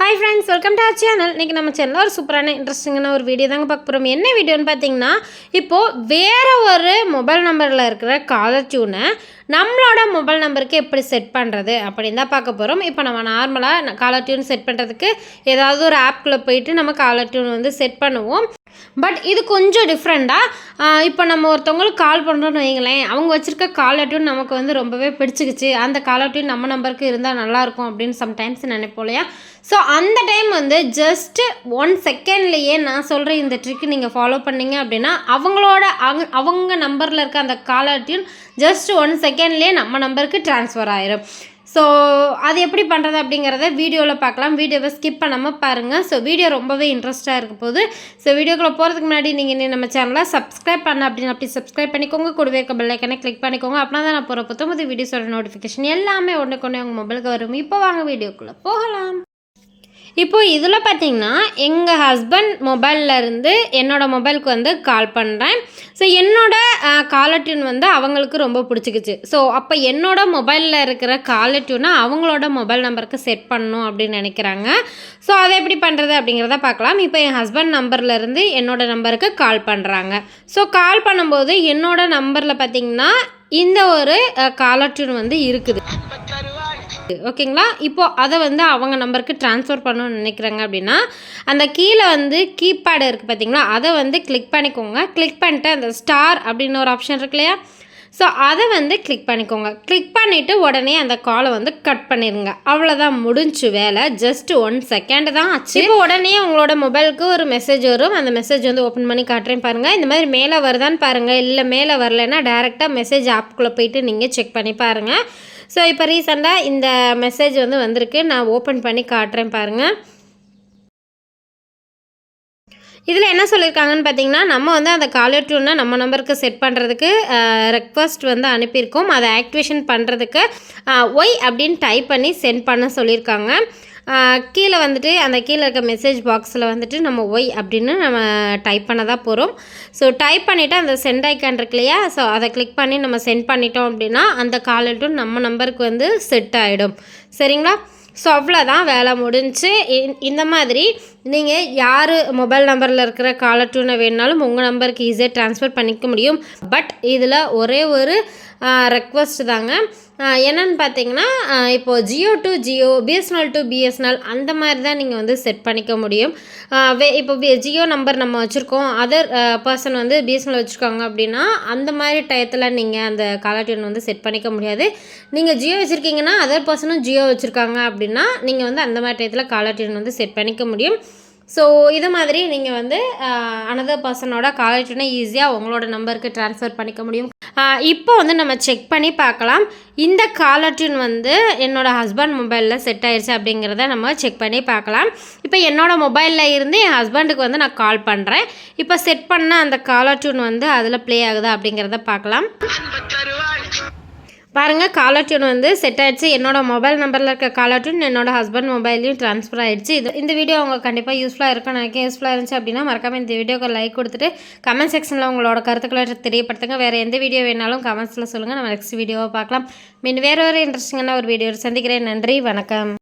Hi friends welcome to our channel இன்றைக்கி நம்ம சேனலில் ஒரு சூப்பரான இன்ட்ரெஸ்டிங்கான ஒரு வீடியோ தாங்க பார்க்க போகிறோம் என்ன வீடியோன்னு பார்த்தீங்கன்னா இப்போது வேறு ஒரு மொபைல் நம்பரில் இருக்கிற காலர் டியூனை நம்மளோட மொபைல் நம்பருக்கு எப்படி செட் பண்ணுறது அப்படின்னு தான் பார்க்க போகிறோம் இப்போ நம்ம நார்மலாக காலர் டியூன் செட் பண்ணுறதுக்கு ஏதாவது ஒரு ஆப்குள்ளே போயிட்டு நம்ம காலர் டியூன் வந்து செட் பண்ணுவோம். பட் இது கொஞ்சம் டிஃப்ரெண்ட்டாக இப்போ நம்ம ஒருத்தவங்களுக்கு கால் பண்ணுறோன்னு வைங்களேன் அவங்க வச்சுருக்க காலர் டியூன் நமக்கு வந்து ரொம்பவே பிடிச்சிக்கிச்சு. அந்த காலர் டியூன் நம்ம நம்பருக்கு இருந்தால் நல்லாயிருக்கும் அப்படின்னு சம்டைம்ஸ் நினைப்போம் இல்லையா? ஸோ அந்த டைம் வந்து ஜஸ்ட்டு ஒன் செகண்ட்லேயே நான் சொல்கிற இந்த ட்ரிக்கு நீங்கள் ஃபாலோ பண்ணீங்க அப்படின்னா அவங்களோட அவங்க அவங்க நம்பரில் இருக்க அந்த காலர் டியூன் ஜஸ்ட் ஒன் செகண்ட்லேயே நம்ம நம்பருக்கு ட்ரான்ஸ்ஃபர் ஆயிரும். ஸோ அது எப்படி பண்ணுறது அப்படிங்கிறத வீடியோவில் பார்க்கலாம். வீடியோவை ஸ்கிப் பண்ணாமல் பாருங்கள் ஸோ வீடியோ ரொம்பவே இன்ட்ரெஸ்ட்டாக இருக்க போது ஸோ வீடியோக்குள்ளே போகிறதுக்கு முன்னாடி நீங்கள் நம்ம சேனலை சப்ஸ்கிரைப் பண்ண அப்படின்னு அப்படி சப்ஸ்கிரைப் பண்ணிக்கோங்க. கூடவே இருக்க பெல்லைக்கனை கிளிக் பண்ணிக்கோங்க. அப்படின்னா தான் நான் போகிற புத்தம் புது வீடியோஸோட நோட்டிஃபிகேஷன் எல்லாமே ஒன்று உங்கள் மொபைலுக்கு வரும். இப்போ வாங்க வீடியோக்குள்ளே போகலாம். இப்போது இதில் பார்த்தீங்கன்னா எங்கள் ஹஸ்பண்ட் மொபைலில் இருந்து என்னோடய மொபைலுக்கு வந்து கால் பண்ணுறேன் ஸோ என்னோடய காலர் டியூன் வந்து அவங்களுக்கு ரொம்ப பிடிச்சிக்கிச்சு. ஸோ அப்போ என்னோடய மொபைலில் இருக்கிற காலர் டியூனை அவங்களோட மொபைல் நம்பருக்கு செட் பண்ணணும் அப்படின்னு நினைக்கிறாங்க. ஸோ அதை எப்படி பண்ணுறது அப்படிங்கிறத பார்க்கலாம். இப்போ என் ஹஸ்பண்ட் நம்பர்லேருந்து என்னோடய நம்பருக்கு கால் பண்ணுறாங்க ஸோ கால் பண்ணும்போது என்னோடய நம்பரில் பார்த்திங்கன்னா இந்த ஒரு காலர் டியூன் வந்து இருக்குது. ஓகேங்களா? இப்போது அதை வந்து அவங்க நம்பருக்கு ட்ரான்ஸ்ஃபர் பண்ணணும்னு நினைக்கிறாங்க அப்படின்னா அந்த கீழே வந்து கீபேடு இருக்குது பார்த்தீங்களா அதை வந்து கிளிக் பண்ணிக்கோங்க. கிளிக் பண்ணிட்டு அந்த ஸ்டார் அப்படின்னு ஒரு ஆப்ஷன் இருக்கு இல்லையா? ஸோ அதை வந்து கிளிக் பண்ணிக்கோங்க. கிளிக் பண்ணிவிட்டு உடனே அந்த காலை வந்து கட் பண்ணிடுங்க. அவ்வளோதான் முடிஞ்சு வேலை. ஜஸ்ட் ஒன் செகண்ட் தான் ஆச்சு. இப்போ உடனே உங்களோட மொபைலுக்கு ஒரு மெசேஜ் வரும். அந்த மெசேஜ் வந்து ஓப்பன் பண்ணி காட்டுறேன் பாருங்கள் இந்த மாதிரி மேலே வருதான்னு பாருங்கள் இல்லை மேலே வரலைன்னா டேரெக்டாக மெசேஜ் ஆப்புக்குள்ளே போயிட்டு நீங்கள் செக் பண்ணி பாருங்கள் ஸோ இப்போ ரீசெண்டாக இந்த மெசேஜ் வந்து வந்திருக்கு. நான் ஓப்பன் பண்ணி காட்டுறேன் பாருங்கள் இதில் என்ன சொல்லியிருக்காங்கன்னு பார்த்தீங்கன்னா நம்ம வந்து அந்த காலர் டியூனை நம்ம நம்பருக்கு செட் பண்ணுறதுக்கு ரெக்வஸ்ட் வந்து அனுப்பியிருக்கோம். அதை ஆக்டிவேஷன் பண்ணுறதுக்கு ஒய் அப்படின்னு டைப் பண்ணி சென்ட் பண்ண சொல்லியிருக்காங்க. கீழே வந்துட்டு அந்த கீழே இருக்க மெசேஜ் பாக்ஸில் வந்துட்டு நம்ம ஒய் அப்படின்னு நம்ம டைப் பண்ண தான் போகிறோம் ஸோ டைப் பண்ணிவிட்டு அந்த சென்ட் ஐக்கான் இருக்கு இல்லையா? ஸோ அதை கிளிக் பண்ணி நம்ம சென்ட் பண்ணிட்டோம் அப்படின்னா அந்த கால் நம்ம நம்பருக்கு வந்து செட் ஆகிடும் சரிங்களா? ஸோ அவ்வளோதான் வேலை முடிஞ்சு. இந்த மாதிரி நீங்கள் யார் மொபைல் நம்பரில் இருக்கிற காலர் டூனை வேணுனாலும் உங்கள் நம்பருக்கு ஈஸியாக ட்ரான்ஸ்ஃபர் பண்ணிக்க முடியும். பட் இதில் ஒரே ஒரு ரெக்வஸ்ட் தாங்க. என்னென்னு பார்த்தீங்கன்னா இப்போது Jio to Jio BSNL to BSNL அந்த மாதிரி தான் நீங்கள் வந்து செட் பண்ணிக்க முடியும். வே இப்போ ஜியோ நம்பர் நம்ம வச்சுருக்கோம். அதர் பர்சன் வந்து பிஎஸ்என்எல் வச்சுருக்காங்க அப்படின்னா அந்த மாதிரி டயத்தில் நீங்கள் அந்த காலர் டியூன் வந்து செட் பண்ணிக்க முடியாது. நீங்கள் ஜியோ வச்சுருக்கீங்கன்னா அதர் பர்சனும் ஜியோ வச்சுருக்காங்க அப்படின்னா நீங்கள் வந்து அந்த மாதிரி டயத்தில் காலர் டியூன் வந்து செட் பண்ணிக்க முடியும். ஸோ இது மாதிரி நீங்கள் வந்து அனதர் பர்சனோட காலர் ஈஸியாக உங்களோட நம்பருக்கு ட்ரான்ஸ்ஃபர் பண்ணிக்க முடியும். இப்போ வந்து நம்ம செக் பண்ணி பார்க்கலாம். இந்த காலர் டியூன் வந்து என்னோடய ஹஸ்பண்ட் மொபைலில் செட் ஆயிடுச்சு அப்படிங்கிறத நம்ம செக் பண்ணி பார்க்கலாம். இப்போ என்னோடய மொபைலில் இருந்து என் ஹஸ்பண்டுக்கு வந்து நான் கால் பண்ணுறேன் இப்போ செட் பண்ண அந்த காலர் டியூன் வந்து அதில் ப்ளே ஆகுதா அப்படிங்கிறத பார்க்கலாம். பாருங்கள் காலர் டியூன் வந்து செட் ஆகிடுச்சு என்னோடய மொபைல் நம்பரில் இருக்க காலர் டியூன் என்னோடய ஹஸ்பண்ட் மொபைல்லையும் ட்ரான்ஸ்ஃபர் ஆகிடுச்சு இது இந்த வீடியோ அவங்க கண்டிப்பாக யூஸ்ஃபுல்லாக இருக்கும் எனக்கு யூஸ்ஃபுல்லாக இருந்துச்சு அப்படின்னா மறக்காமல் இந்த வீடியோக்கு லைக் கொடுத்துட்டு கமெண்ட் செக்ஷனில் உங்களோட கருத்துக்களை தெரியப்படுத்துங்க. வேறு எந்த வீடியோ வேணாலும் கமெண்ட்ஸில் சொல்லுங்கள் நம்ம நெக்ஸ்ட் வீடியோவை பார்க்கலாம். மீன் வேறு ஒரு இன்ட்ரெஸ்டிங்கான ஒரு வீடியோ சந்திக்கிறேன். நன்றி வணக்கம்.